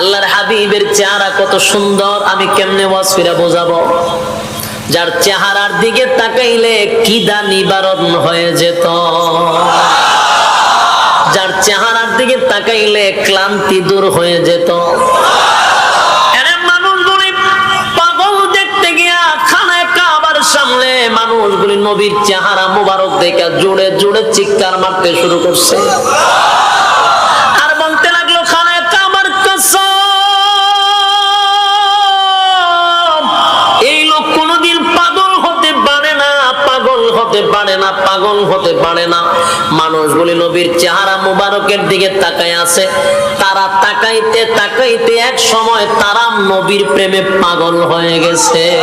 আল্লাহর হাবিবের চেহারা কত সুন্দর, আমি কেমনে ওয়াসফিরা বোঝাবো? যার চেহারার দিকে তাকাইলে কিদা নিবারণ হয়ে যেত? যার চেহারার দিকে তাকাইলে ক্লান্তি দূর হয়ে যেত। মানুষগুলি নবীর চেহারা মুবারক দেখে জোরে জোরে চিৎকার মারতে শুরু করছে। হতে পারে না। মানুষগুলি নবীর চেহারা মুবারকের দিকে তাকায় আছে। তারা তাকাইতে তাকাইতে এক সময় তারা নবীর প্রেমে পাগল হয়ে গেছে।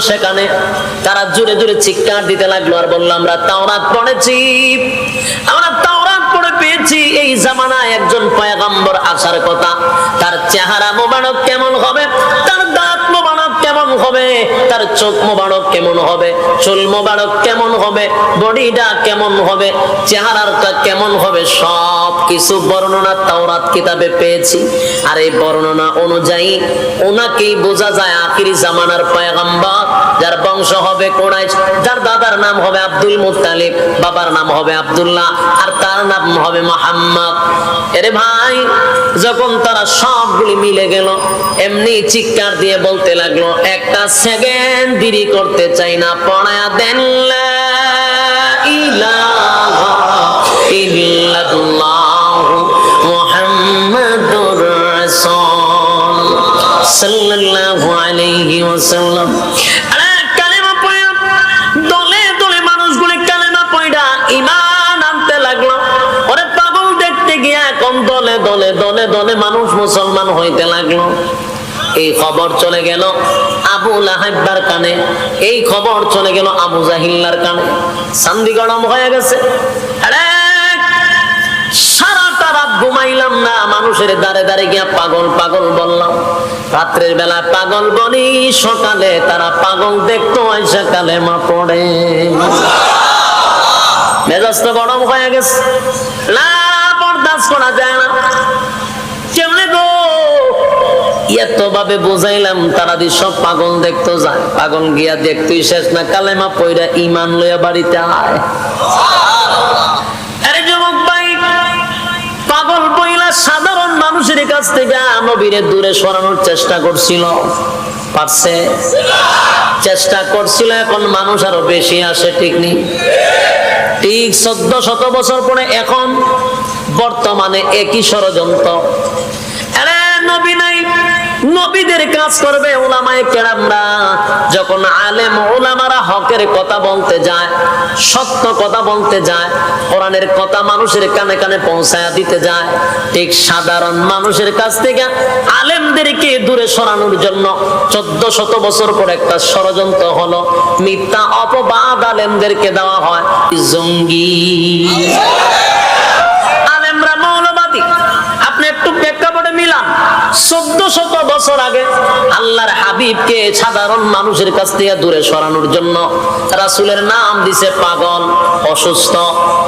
সেখানে। তারা জোরে লাগল আর বলল, আমরা তাওরাত পড়েছি। আমরা তাওরাত পেয়েছি। এই জামানায় একজন পয়গম্বর আসার কথা। তার চেহারা মোবারক কেমন হবে? হবে? তার চোখ মোবারক কেমন হবে? চুল মোবারক কেমন হবে? বডিটা কেমন হবে? চেহারাটা কেমন হবে? সব কিছু বর্ণনা তাওরাত কিতাবে পেয়েছি। আর এই বর্ণনা অনুযায়ী ওনাকেই বোঝা যায় আখিরি জামানার পয়গম্বর, যার বংশ হবে কোরাইশ, যার দাদার নাম হবে আব্দুল মুত্তালিব, বাবার নাম হবে আব্দুল্লাহ, আর তার নাম হবে মোহাম্মদ। এরে ভাই, যখন তারা সবগুলি মিলে গেল, এমনি চিৎকার দিয়ে বলতে লাগল একটা সেকেন্ড দেরি করতে চাই না, পড়ায়া দেন সাল্লাল্লাহু আলাইহি ওয়াসাল্লাম। দলে দলে দলে দলে মানুষ মুসলমান হইতে লাগল। এই খবর চলে গেল আবু লাহাব্বার কানে। এই খবর চলে গেল আবু জাহিল্লার কানে। সান্দি গরম হয়ে গেছে। সারাটা রাত ঘুমাইলাম না, মানুষের গিয়া পাগল পাগল বললাম, রাত্রের পাগল সকালে তারা পাগল দেখতো আইসা কালে মা পড়ে। মেজাজ তো গরম হয়ে গেছে। না, বরদাস্ত করা যায় না। এত ভাবে বুঝাইলাম, তারা সব পাগল দেখতো যায় পাগল গিয়া দেখতুই শেষ না, কালেমা পইরা ইমান লইয়া বাড়িতে আয়। সাধারণ মানুষের কাছ থেকে নবীরে দূরে সরানোর চেষ্টা করছিল। পারছে? চেষ্টা করছিল, এখন মানুষ আরও বেশি আসে, ঠিক নেই। ঠিক চোদ্দ শত বছর পরে এখন বর্তমানে একই ষড়যন্ত্র। নবীদের কাজ করবে ওলামায়ে কেরামরা। যখন আলেম ওলামারা হকের কথা বলতে যায়, সত্য কথা বলতে যায়, কোরআনের কথা মানুষের কানে কানে পৌঁছায় দিতে যায়, ঠিক সাধারণ মানুষের কাছ থেকে আলেমদেরকে দূরে সরানোর জন্য চোদ্দ শত বছর পর একটা ষড়যন্ত্র হলো। মিথ্যা অপবাদ আলেমদেরকে দেওয়া হয়। জঙ্গি। বছর আগে আল্লাহর হাবিবকে সাধারণ মানুষের কাছ থেকে দূরে সরানোর জন্য রাসুলের নাম দিছে পাগল অসুস্থ।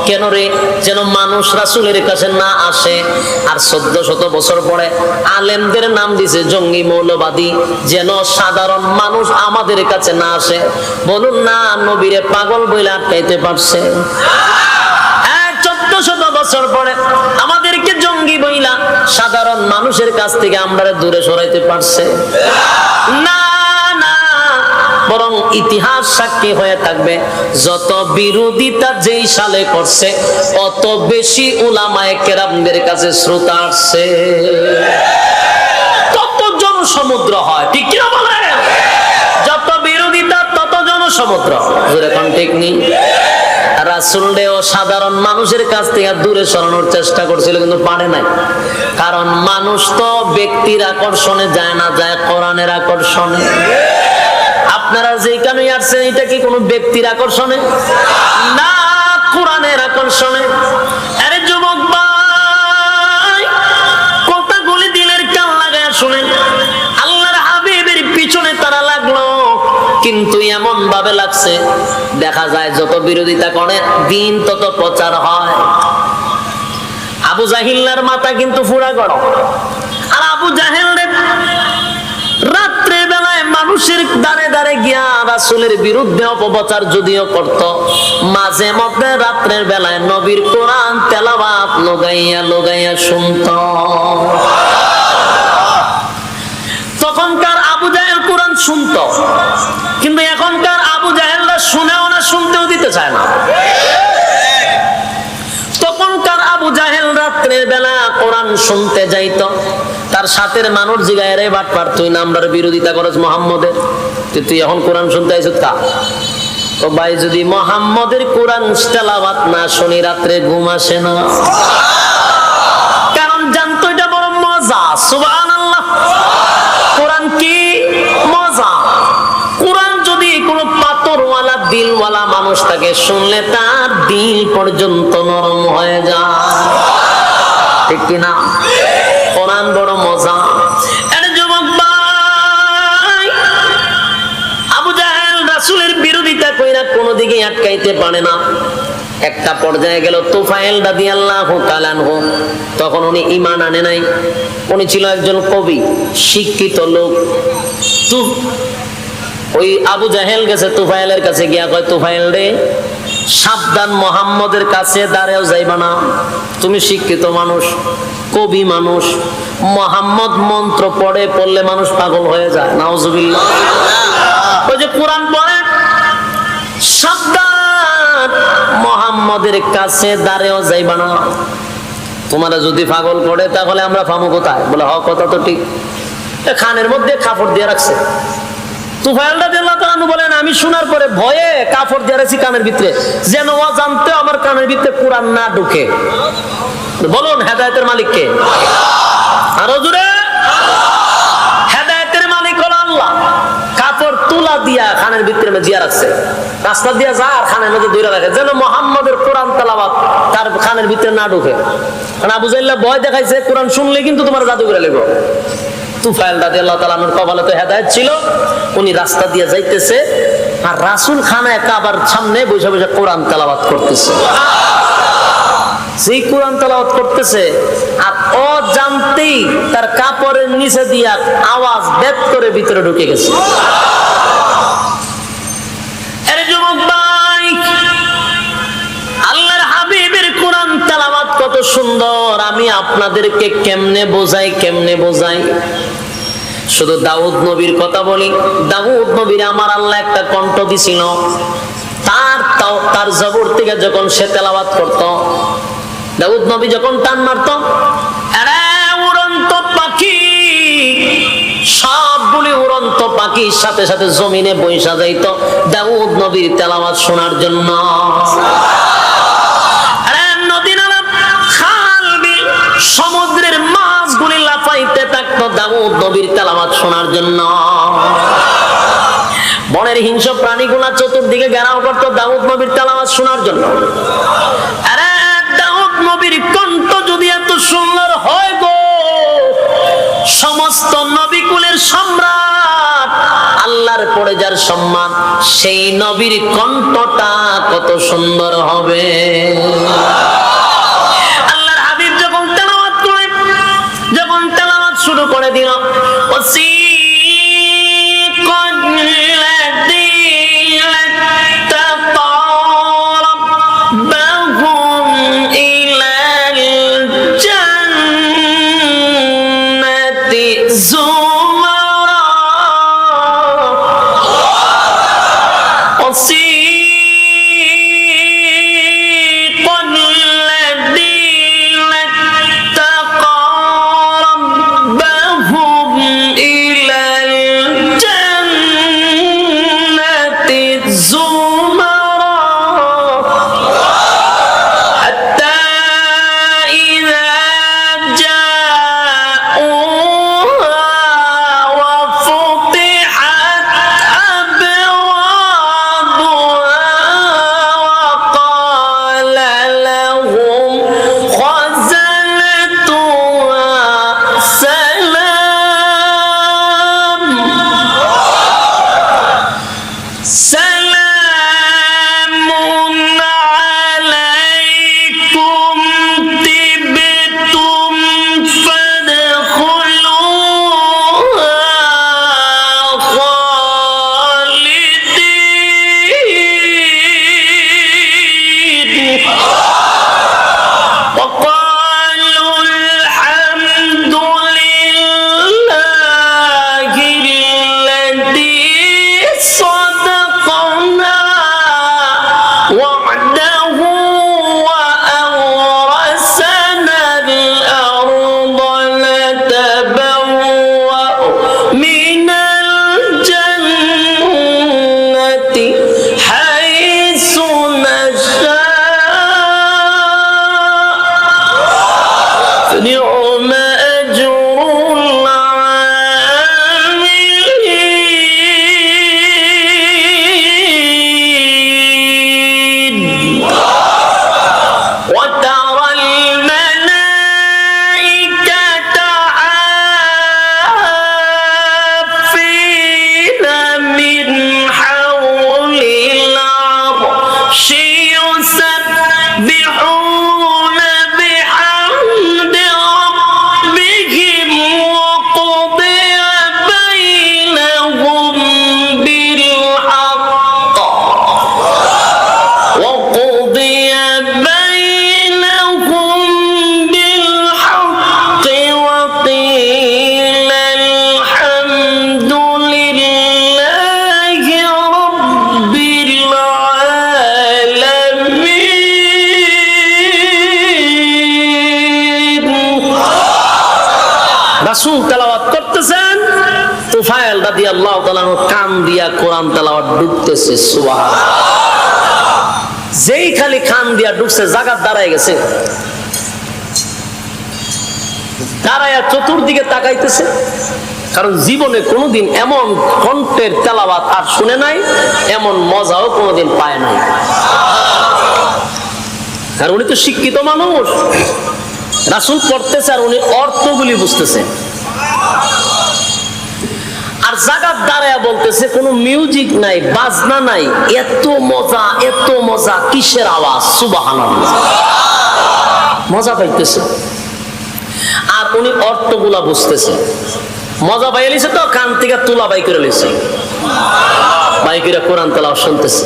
কেন রে? যেন মানুষ রাসুলের কাছে না আসে। আর চোদ্দ শত বছর পরে আলেমদের নাম দিছে জঙ্গি মৌলবাদী যেন সাধারণ মানুষ আমাদের কাছে না আসে। বলুন না নবীরে পাগল বইলে আটকাইতে পারছে? হ্যাঁ, চোদ্দ শত বছর পরে আমাদেরকে জঙ্গি বইলা সাধারণ মানুষের কাছ থেকে আমরা দূরে সরাইতে পারছে। বরং ইতিহাস সাক্ষী হয়ে থাকবে, যত বিরোধিতা যেই সালে করছে, অত বেশি উলামায়ে কেরামদের কাছে শ্রোতা আসছে। তত জনসমুদ্র হয়, ঠিক কিনা বলেন? যত বিরোধিতা তত জনসমুদ্র যেরকম ঠিক নেই রাসুলদেও সাধারণ মানুষের কাছ থেকে দূরে সরানোর চেষ্টা করছিল, কিন্তু পারে নাই। কারণ মানুষ তো ব্যক্তির আকর্ষণে যায় না, যায় কোরআনের আকর্ষণে। আপনারা যেখানে আসছেন, এটা কি কোনো ব্যক্তির আকর্ষণে? না, কোরআনের আকর্ষণে। কিন্তু এমন ভাবে লাগছে, দেখা যায় যত বিরোধিতা করে, দিন তত প্রচার হয়। আবু জাহিল্লার মাথা কিন্তু ফুরা গরম। আর আবু জাহেল রাত্রে বেলায় মানুষের দাঁড়ে দাঁড়ে গিয়া রাসুলের বিরুদ্ধে অপপ্রচার যদিও করত, মাঝে মধ্যে রাত্রের বেলায় নবীর কোরআন তেলাবাত লোগাইয়া লোগাইয়া শুনত তখনকার আবু জাহেল কোরআন শুনত। কিন্তু এখনকার আবু জাহেলরা শুনেও না, শুনতেও দিতে চায় না। তখনকার আবু জাহেল রাত্রের বেলা কোরআন শুনতে যাইতো। তার সাথের মানুষ জিগায় রে বাট পার তুই নামটার বিরোধিতা করস মোহাম্মদের? তুই এখন কোরআন শুনতে আইছত কা? তো ভাই, যদি মোহাম্মদের কোরআন তেলাওয়াত না শুনি, রাত্রে ঘুম আসে না। কারণ জানতো এটা বড় মজা। কোরআন কি? মজা। কোরআন যদি কোনো পাথরওয়ালা, দিলওয়ালা মানুষ তাকে শুনলে তার দিল পর্যন্ত নরম হয়ে যায়। ঠিক কিনা কোরআন বড় মজা। আরে যুবক ভাই, আবু জাহেল রাসূলের বিরোধিতা কইরা কোনো দিকে আটকাইতে পারে না। একটা পর্যায়ে গেল তুফাইল দাদি আল্লাহ তখন উনি ইমান আনে নাই। উনি ছিল একজন কবি, শিক্ষিত লোক। ওই আবু জাহেল গেছে তুফাইলের কাছে গিয়া কয় তুফাইল রে, সাবধান, মোহাম্মদের কাছে দাঁড়াও, যাইবা না। তুমি শিক্ষিত মানুষ, কবি মানুষ। মোহাম্মদ মন্ত্র পড়ে, পড়লে মানুষ পাগল হয়ে যায়। নাউজুবিল্লাহ। ওই যে কোরআন পড়ে, সাবধান মোহাম্মদের কাছে দাঁড়েও যাইবা না। তোমারা যদি পাগল করে, তাহলে আমরা ফামু কোথায়? বলে, হ, কথা তো ঠিক। খানের মধ্যে কাপড় দিয়ে রাখছে। আমি শোনার পরে ভয়ে কাপড় দিয়ে রাখছি কানের ভিতরে। যেন ও জানতে আমার কানের ভিতরে কোরআন না ঢুকে। বলুন, হেদায়েতের মালিক কে আরও জুড়ে হেদায়েতের মালিক হলো আল্লাহ কাপড় তুলা দিয়া খানের ভিতরে দিয়া রাখছে রাস্তা দিয়া যা আর খানের মধ্যে দুইরা রাখে। যেন মোহাম্মদের কোরআন তালাবাত তার খানের ভিতরে না ঢুকে। কারণ আবু জাইল্লাহ ভয় দেখাইছে, কোরআন শুনলে কিন্তু তোমার জাদু করে লেগো। তুফাইল রাজি আল্লাহ তালানোর কপালে তো হেদায়ত ছিল। উনি রাস্তা দিয়ে যাইতেছে আর রাসুল খানা কাবার সামনে কোরআন করতেছে। কোরআন করতেছে, আর ও তার কাপড়ের নিচে দিয়া আওয়াজ বেদ করে ভিতরে ঢুকে গেছে। সুন্দর, আমি আপনাদেরকে কেমনে বোঝাই কেমনে বোঝাই? শুধু দাউদ নবীর কথা বলি। দাউদ নবীর আমার আল্লাহ একটা কণ্ঠ দিছিল। তার তার জবর থেকে যখন সে তেলাওয়াত করত, দাউদ নবী যখন টান মারত উড়ন্ত পাখি! সবগুলি উড়ন্ত পাখির সাথে সাথে জমিনে বৈশা যাইত দাউদ নবীর তেলাওয়াত শোনার জন্য। নবীর তেলাওয়াত শোনার জন্য। বনের হিংস্র প্রাণীগুলা চতুর্দিকে ঘেরাও করতো দাউদ নবীর তেলাওয়াত শোনার জন্য। আরে দাউদ নবীর কণ্ঠ যদি এত সুন্দর হয় গো, সমস্ত নবীকুলের সম্রাট, আল্লাহর পরে যার সম্মান, সেই নবীর কণ্ঠটা কত সুন্দর হবে আল্লাহর হাবিব যখন তেলাওয়াত করে যখন তেলাওয়াত শুরু করে দিল রাসূল তেলাওয়াত করতেছেন তুফাইল রাদিয়াল্লাহু তাআলা কান দিয়া কোরআন তেলাওয়াত ডুবতেছে সুবহানাল্লাহ। যেই খালি খান দিয়া ডুবছে জাগাত দাঁড়ায় গেছে। চতুর্দিকে তাকাইতেছে, কারণ জীবনে কোনোদিন এমন কণ্ঠের তেলাবাত আর শুনে নাই, এমন মজাও কোনোদিন পায় নাই। আর উনি তো শিক্ষিত মানুষ। রাসুল পড়তেছে আর উনি অর্থগুলি বুঝতেছে। আর জাগাত দাঁড়ায় বলতেছে, কোনো মিউজিক নাই, বাজনা নাই, এত মজা এত মজা, কিসের আওয়াজ? সুবহানাল্লাহ। মজা পাইতেছে। আর উনি অর্থগুলা বুঝতেছে। মজা পাই লিছে তো, কান থেকে তুলা বাই করে লিছে বাই করে কোরআন তেলাও শুনতেছে।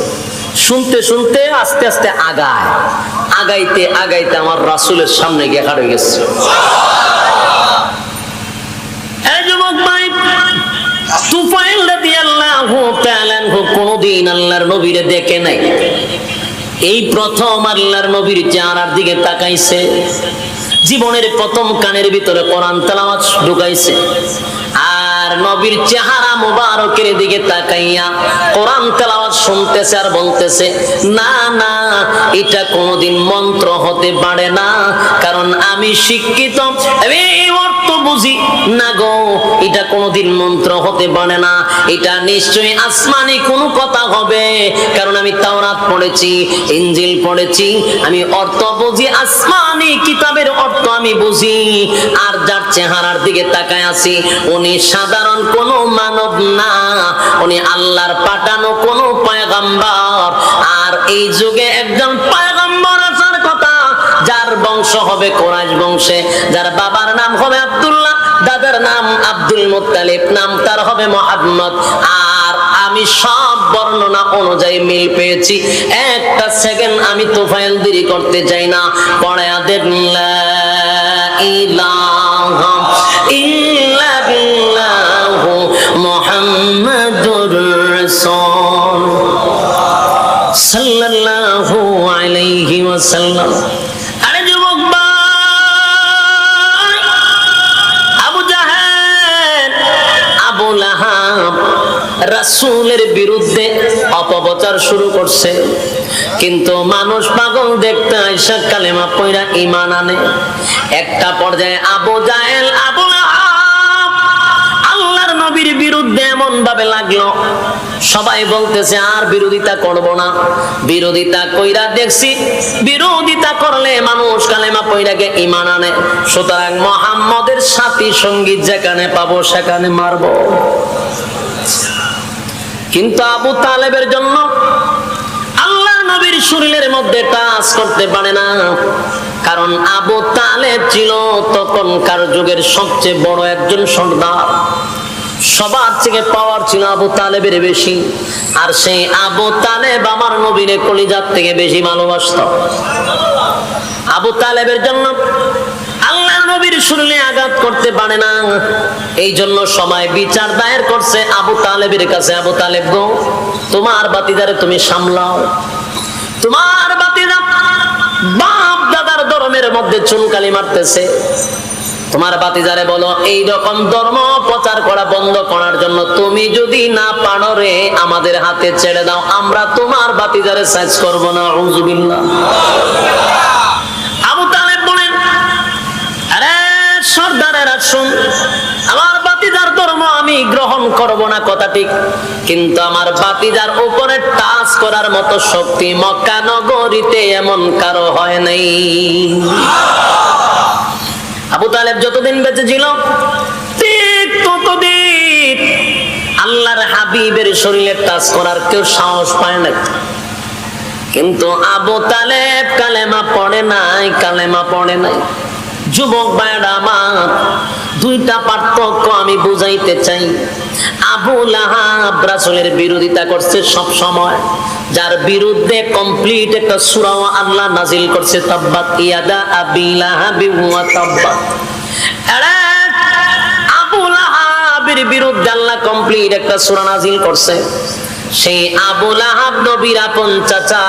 শুনতে শুনতে আস্তে আস্তে আগায়। আগাইতে আগাইতে আমার রাসুলের সামনে গিয়ে হারিয়ে গেছে। আল্লাহর নবীরে দেখে নাই। এই প্রথম নবীর দিকে তাকাইছে। জীবনের প্রথম কানের ভিতরে কোরআন তেলাওয়াত ঢুকাইছে। আর নবীর চেহারা মুবারকের দিকে তাকাইয়া কোরআন তেলাওয়াত শুনতেছে আর বলতেছে, না না, এটা কোনোদিন মন্ত্র হতে পারে না, কারণ আমি শিক্ষিত, আমি বুঝি। না গো, এটা কোনোদিন মন্ত্র হতে পারে না। এটা নিশ্চয়ই আসমানি কোনো কথা হবে। কারণ আমি তাওরাত পড়েছি ইঞ্জিল পড়েছি, আমি অর্থ বুঝি, আসমানি কিতাবের অর্থ আমি বুঝি। আর যার চেহারার দিকে তাকায় আছি, উনি সাধারণ কোনো মানব না। উনি আল্লাহর পাঠানো কোনো পয়গাম্বর। আর এই যুগে একজন যার বংশ হবে কোরআশ বংশে। যার বাবার নাম হবে আব্দুল্লাহ, দাদার নাম আব্দুল মুত্তালিব, নাম তার হবে মোহাম্মদ। আর আমি সব বর্ণনা অনুযায়ী মিল পেয়েছি। একটা সেকেন্ড আমি তোফাইল দেরি করতে চাই না। মুহাম্মাদুর রাসূল সাল্লাল্লাহু আলাইহি ওয়াসাল্লাম। রাসূলের বিরুদ্ধে অপপ্রচার শুরু করছে। কিন্তু মানুষ পাগল দেখতে আইসা কালেমা পয়রা ঈমান আনে। একটা পর্যায়ে আবু জাহেল, আবু সবাই বলতেছে, আর বিরোধিতা করব না। বিরোধিতা কইরা দেখছি, বিরোধিতা করলে মানুষ কালেমা ইমান আনে। সুতরাং মোহাম্মদের সাথী সংগীত যেখানে পাবো, সেখানে মারবো। কিন্তু আবু তালেবের জন্য আল্লাহ নবীর শরীরের মধ্যে টাচ করতে পারে না। কারণ আবু তালেব ছিল তখনকার যুগের সবচেয়ে বড় একজন সর্দার। সবার থেকে পাওয়ার ছিল আবু তালেবের বেশি। আর সেই আবু তালেব আমার নবীরে কলিজার থেকে বেশি ভালোবাসত। আবু তালেবের জন্য নবীর শুনলে আঘাত করতে পারে না। এই জন্য সময় বিচার দায়ের করছে আবু তালেবের কাছে। আবু তালেব গো, তোমার বাতিদারে তুমি সামলাও। তোমার বাতিদা বাপ দাদার ধর্মের মধ্যে চুনকালি মারতেছে। তোমার বাতিজারে বলো এই রকম ধর্ম প্রচার করা, বন্ধ করার জন্য তুমি যদি না পারো রে, আমাদের হাতে ছেড়ে দাও। আমরা তোমার বাতিজারে সাইজ করব না হুজুবিল্লাহ আবু তালেব বলেন আরে সর্দারেরা শুন আমার বাতিজার ধর্ম আমি গ্রহণ করব না, কথা ঠিক। কিন্তু আমার বাতিজার উপরে টাচ করার মতো শক্তি মক্কা নগরীতে এমন কারও হয় নাই। আবু তালেব যতদিন বেঁচে ছিল, ঠিক ততদিন আল্লাহর হাবিবের শরীরে টাচ করার কেউ সাহস পায় না কিন্তু আবু তালেব কালেমা পড়ে নাই, কালেমা পড়ে নাই। যুবক ভাইরা আমার, দুইটা পার্থক্য আমি বুঝাইতে চাই। আবু লাহাব রাসূলের বিরোধিতা করছে সব সময়। যার বিরুদ্ধে কমপ্লিট একটা সূরা আল্লাহ নাজিল করছে, তাব্বাত, ইয়াদা আবি আবু আল্লাহ কমপ্লিট একটা সূরা নাজিল করছে। সেই আবু আপন চাচা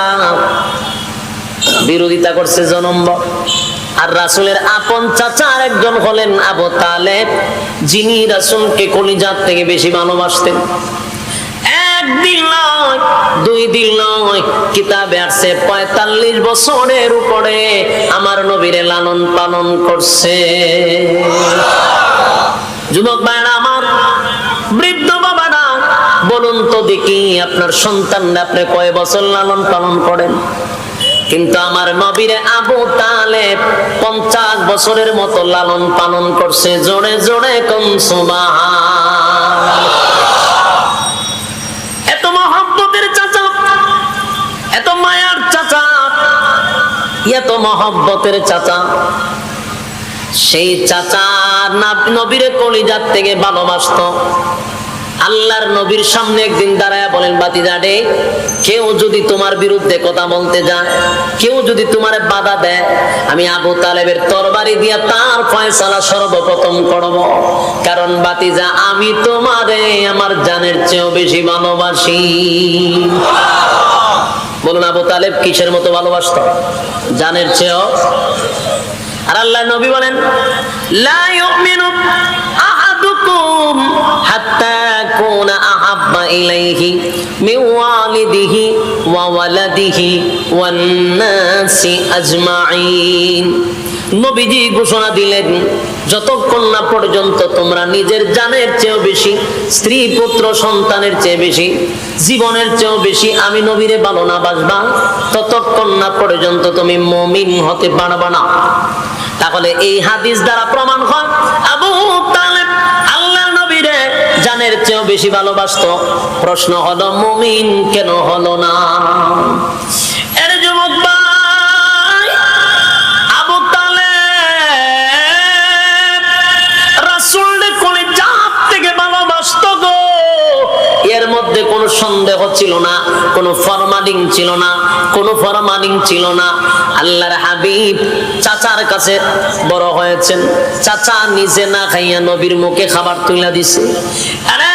বিরোধিতা করছে জনম্ব। আর রাসূলের আপন চাচা একজন হলেন আবু তালেব, যিনি রাসূলকে কলিজাত থেকে বেশি ভালোবাসতেন। একদিন নয়, দুই দিন নয় আসছে, পঁয়তাল্লিশ বছরের উপরে আমার নবীরে লালন পালন করছে। যুবক আমার, বৃদ্ধ বলুন তো দেখি আপনার সন্তান আপনি কয় বছর লালন পালন করেন? কিন্তু আমার নবীরে আবু তালে পঞ্চাশ বছরের মতো লালন পালন করছে, জোরে জোরে কম এত এত মায়ার চাচা, এত চাচা। সেই চাচা নবীরে কলিজার থেকে ভালোবাসত। আল্লাহর নবীর সামনে একদিন দাঁড়ায় বলেন বাতিজাডে কেউ যদি তোমার বিরুদ্ধে কথা বলতে যায়, কেউ যদি তোমার বাধা দেয়, আমি আবু তালেবের তরবারি দিয়া তার ফয়সালা সর্বপ্রথম করব। কারণ বাতিজা, আমি তোমারে আমার জানের চেয়েও বেশি ভালোবাসি। বলুন, আবু তালেব কিসের মতো ভালোবাসত? জানের চেয়েও? আর আল্লাহ নবী বলেন, লা ইউমিনু আহাদুকুম হাত্তা নবীজি ঘোষণা দিলেন, যতক্ষণ না পর্যন্ত তোমরা নিজের জানের চেয়েও বেশি, স্ত্রী, পুত্র, সন্তানের চেয়ে বেশি, জীবনের চেয়েও বেশি আমি নবীরে ভালো না বাসবা, ততক্ষণ না পর্যন্ত তুমি মমিন হতে পারবা না। তাহলে এই হাদিস দ্বারা প্রমাণ হয়, আবু জানের চেয়েও বেশি ভালোবাসতো। প্রশ্ন হলো, মুমিন কেন হলো না? এর মধ্যে কোনো সন্দেহ ছিল না ছিল না, কোনো ফরমালিং ছিল না। আল্লাহর হাবিব চাচার কাছে বড় হয়েছেন। চাচা নিজে না খাইয়া নবীর মুখে খাবার তুলে দিছে। আরে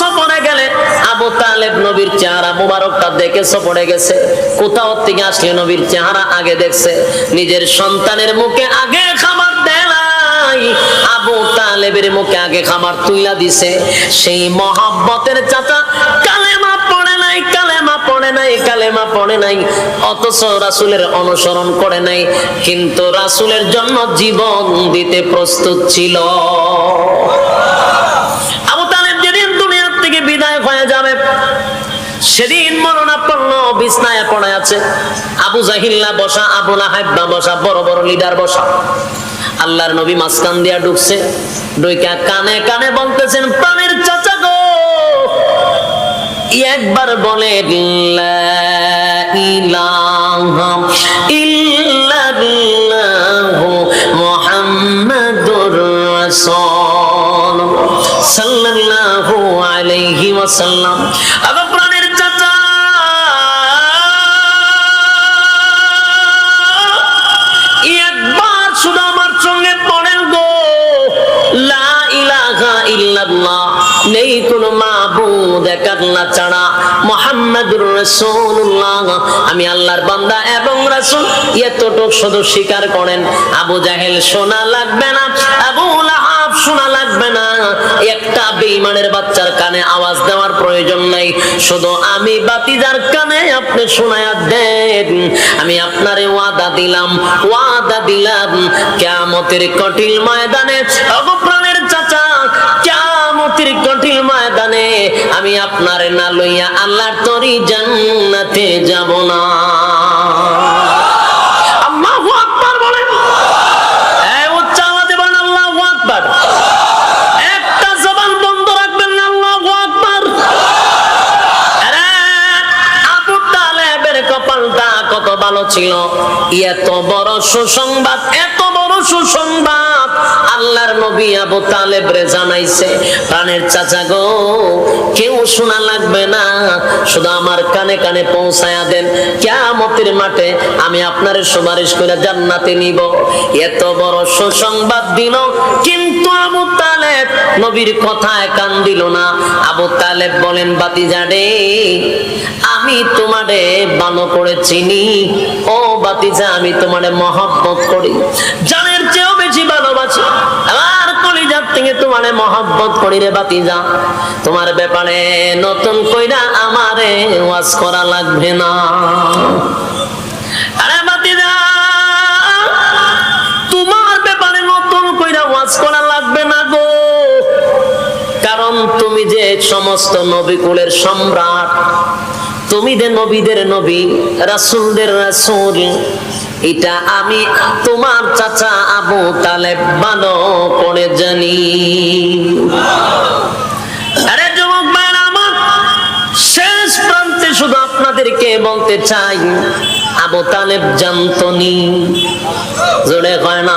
সফরে গেলে আবু তালেব নবীর চেহারা মুবারকটা দেখে সফরে গেছে। কোথাও থেকে আসলে নবীর চেহারা আগে দেখছে। নিজের সন্তানের মুখে আগে খাবার দেয় আবু তালেবের মুখে আগে খাবার তুইলা দিছে। সেই মহাব্বতের চাচা, কালেমা পড়ে নাই, কালেমা পড়ে নাই, কালেমা পড়ে নাই। অথচ রাসূলের অনুসরণ করে নাই। কিন্তু রাসূলের জন্য জীবন দিতে প্রস্তুত ছিল। সেদিন মরণাপন্ন, বিছনায় পড়ায় আছে। আবু জাহিল্লা বসা, আবু লাহাব্বা বসা, বড় বড় লিডার বসা। আল্লাহর নবী মাসকান দিয়া ঢুকছে। ডইকা কানে কানে বলতেছেন, প্রাণের চাচা গো! একবার বলে ইলাহা সাল্লাল্লাহু আলাইহি ওয়াসাল্লাম। নেই কোন মাবুদ এক আল্লাহ ছাড়া মুহাম্মাদুর রাসূলুল্লাহ। আমি আল্লাহর বান্দা এবং রাসূল এতটুক শুধু স্বীকার করেন, আবু জাহেল শোনা লাগবে না, আবু লাহাব শোনা লাগবে না। একটা বাচ্চার কানে আওয়াজ দেওয়ার প্রয়োজন নাই। শুধু আমি বাতিজার কানে আপনি শোনায়া দেন। আমি আপনারে ওয়াদা দিলাম ওয়াদা দিলাম। কিয়ামতের কঠিন ময়দানে অগপ্রাণের চাচা কিয়ামতের কঠিন ময়দানে আমি আপনারে না লইয়া আল্লাহর তরি জান্নাতে যাব না। কত ভালো ছিল। এত বড় সুসংবাদ, এত বড় সুসংবাদ। জান্নাতে নিব। এত বড় সুসংবাদ দিল, কিন্তু আবু তালেব নবীর কথায় কান দিল না। আবু তালেব বলেন, বাতিজা রে, আমি তোমারে বানো করে চিনি। ও বাতিজা, আমি তোমারে মহব্বত করি। জানের চেয়েও বেশি ভালোবাসি আমার কলিজার থেকে তোমারে মহব্বত করি রে বাতিজা তোমার ব্যাপারে নতুন কইরা আমারে ওয়াজ করা লাগবে না। আরে বাতিজা তোমার ব্যাপারে নতুন কইরা ওয়াজ করা লাগবে না গো। কারণ তুমি যে সমস্ত নবী কুলের সম্রাট, তুমি যে নবীদের নবী, রাসূলদের রাসূল এটা আমি তোমার চাচা আবু তালেব ভালো করে জানি। আরে যুবক ভাইরা আমার শেষ প্রান্তে শুধু আপনাদেরকে বলতে চাই, আবু তালেব জানতনি জোরে হয় না।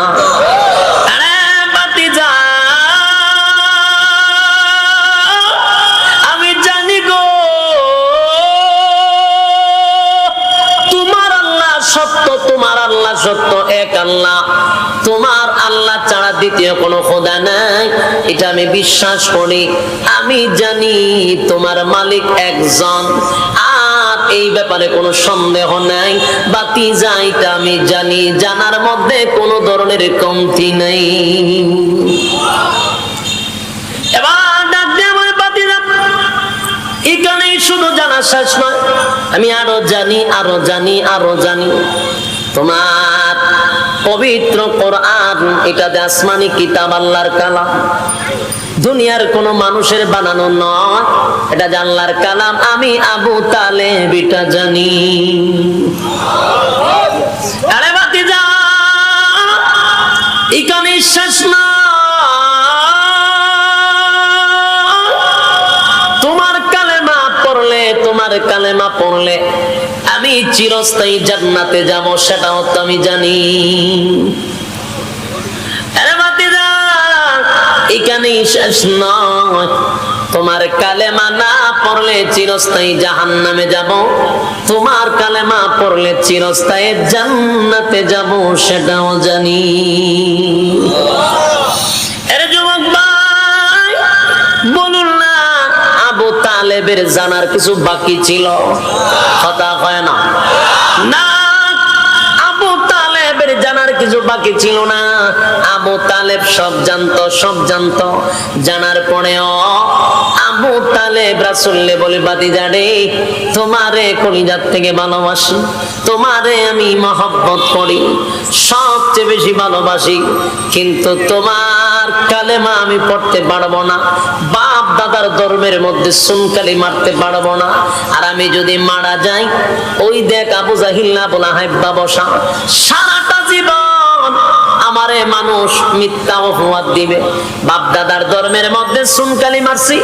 সত্য এক আল্লাহ। তোমার আল্লাহ ছাড়া দ্বিতীয় কোনো খোদা নাই। এটা আমি বিশ্বাস করি। আমি জানি তোমার মালিক একজন। আর এই ব্যাপারে কোনো সন্দেহ নাই। বাতি যাইটা আমি জানি, জানার মধ্যে কোনো ধরনের কমতি নেই। এবার এখানেই শুধু জানা শেষ নয়। আমি আরও জানি আরও জানি আরও জানি। তোমার পবিত্র কোরআন, এটা আসমানি কিতাব, আল্লাহর কালাম। দুনিয়ার কোন মানুষের বানানো নয়, এটা আল্লাহর কালাম, আমি আবু তালে বিটা জানি। আরে বাতি যা এখানে শেষ তোমার কালেমা পড়লে, তোমার কালেমা পড়লে আমি চিরস্থায়ী জান্নাতে যাব, সেটাও তো আমি জানি। এখানেই শেষ নয়। তোমার কালেমা না পড়লে চিরস্থায়ী জাহান নামে যাব। তোমার কালেমা পড়লে চিরস্থায়ী জান্নাতে যাব, সেটাও জানি। তালেবের জানার কিছু বাকি ছিল? কথা হয় না। জানার কিছু বাকি ছিল না। আবু তালেব সব সব জানার পরেও আবু তালেব রাসুল্লে বলে জানে, তোমারে কলিজার থেকে ভালোবাসি, তোমারে আমি মহব্বত করি, সবচেয়ে বেশি ভালোবাসি, কিন্তু তোমার কালেমা আমি পড়তে পারব না। বাপ দাদার ধর্মের মধ্যে সুনকালি মারতে পারব না। আর আমি যদি মারা যাই, ওই দেখ আবু জাহিল না বলা হাইব্বা বসা সারাটা জীবন আমারে মানুষ মিথ্যা অপবাদ দিবে। বাপ দাদার ধর্মের মধ্যে মারছি,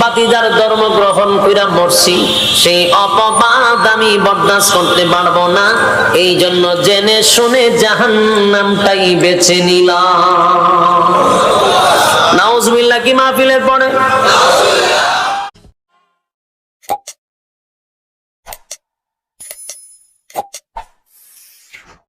বাতিদার ধর্ম গ্রহণ মরছি। সেই অপবাদ আমি বরদাস্ত করতে পারব না। এই জন্য জেনে শুনে জাহান্নামটাই বেছে নিলাম। নাউজুবিল্লাহ কি মাহফিলের পরে?